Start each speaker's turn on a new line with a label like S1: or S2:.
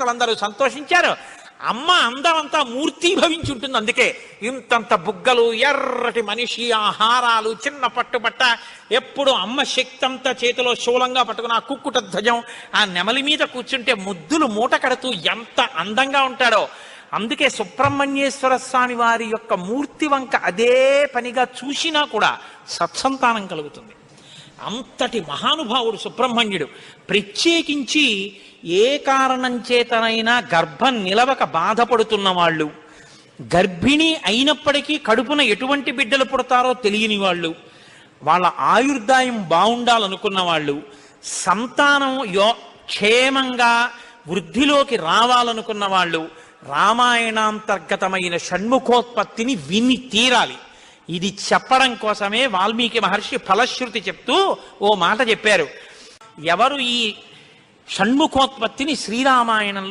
S1: అందరూ సంతోషించారు. అమ్మ అందమంతా మూర్తీభవించి ఉంటుంది అందుకే. ఇంతంత బుగ్గలు ఎర్రటి మనిషి ఆహారాలు చిన్న పట్టుబట్ట ఎప్పుడు అమ్మ శక్తి అంతా చేతిలో శూలంగా పట్టుకుని ఆ కుక్కుట ధ్వజం ఆ నెమలి మీద కూర్చుంటే ముద్దులు మూట కడుతూ ఎంత అందంగా ఉంటాడో. అందుకే సుబ్రహ్మణ్యేశ్వర స్వామి వారి యొక్క మూర్తి వంక అదే పనిగా చూసినా కూడా సత్సంతానం కలుగుతుంది. అంతటి మహానుభావుడు సుబ్రహ్మణ్యుడు. ప్రత్యేకించి ఏ కారణం చేతనైనా గర్భం నిలవక బాధపడుతున్న వాళ్ళు గర్భిణి అయినప్పటికీ కడుపున ఎటువంటి బిడ్డలు పుడతారో తెలియని వాళ్ళు వాళ్ళ ఆయుర్దాయం బాగుండాలనుకున్న వాళ్ళు సంతానం యో క్షేమంగా వృద్ధిలోకి రావాలనుకున్న వాళ్ళు రామాయణాంతర్గతమైన షణ్ముఖోత్పత్తిని విని తీరాలి. ఇది చెప్పడం కోసమే వాల్మీకి మహర్షి ఫలశ్రుతి చెప్తూ ఓ మాట చెప్పారు. ఎవరు ఈ షణ్ముఖోత్పత్తిని శ్రీరామాయణంలో